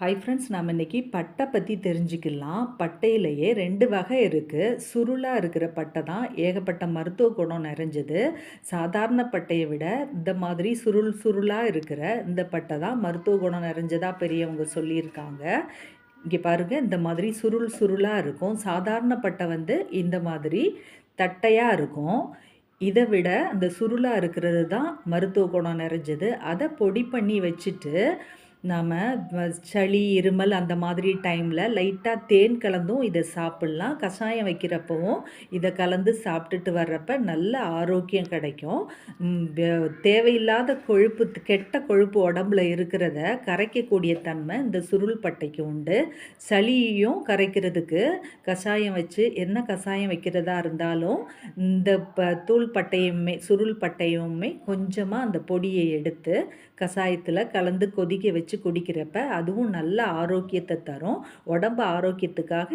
Hi friends நம்ம இன்றைக்கி பட்டை பற்றி தெரிஞ்சுக்கலாம். பட்டையிலேயே ரெண்டு வகை இருக்குது சுருளாக இருக்கிற பட்டை தான். ஏகப்பட்ட மருத்துவ குணம் நிறைஞ்சது. சாதாரண பட்டையை விட இந்த மாதிரி சுருள் சுருளாக இருக்கிற இந்த பட்டை தான் மருத்துவ குணம் நிறைஞ்சதாக பெரியவங்க சொல்லியிருக்காங்க. இங்கே பாருங்கள் இந்த மாதிரி சுருள் சுருளாக இருக்கும். சாதாரண பட்டை வந்து இந்த மாதிரி தட்டையாக இருக்கும். இதை விட அந்த சுருளாக இருக்கிறது தான் மருத்துவ குணம் நிறைஞ்சது. அதை பொடி பண்ணி வச்சுட்டு நாம் சளி இருமல் அந்த மாதிரி டைமில் லைட்டாக தேன் கலந்தும் இதை சாப்பிட்லாம். கஷாயம் வைக்கிறப்பவும் இதை கலந்து சாப்பிட்டுட்டு வர்றப்ப நல்ல ஆரோக்கியம் கிடைக்கும். தேவையில்லாத கொழுப்பு கெட்ட கொழுப்பு உடம்புல இருக்கிறத கரைக்கக்கூடிய தன்மை இந்த சுருள் பட்டைக்கு உண்டு. சளியையும் கரைக்கிறதுக்கு கஷாயம் வச்சு என்ன கஷாயம் வைக்கிறதா இருந்தாலும் இந்த ப தூள் பட்டையுமே சுருள் பட்டையுமே கொஞ்சமாக அந்த பொடியை எடுத்து கஷாயத்தில் கலந்து கொதிக்க வச்சு வச்சு குடிக்கிறப்ப அதுவும் நல்ல ஆரோக்கியத்தை தரும். உடம்பு ஆரோக்கியத்துக்காக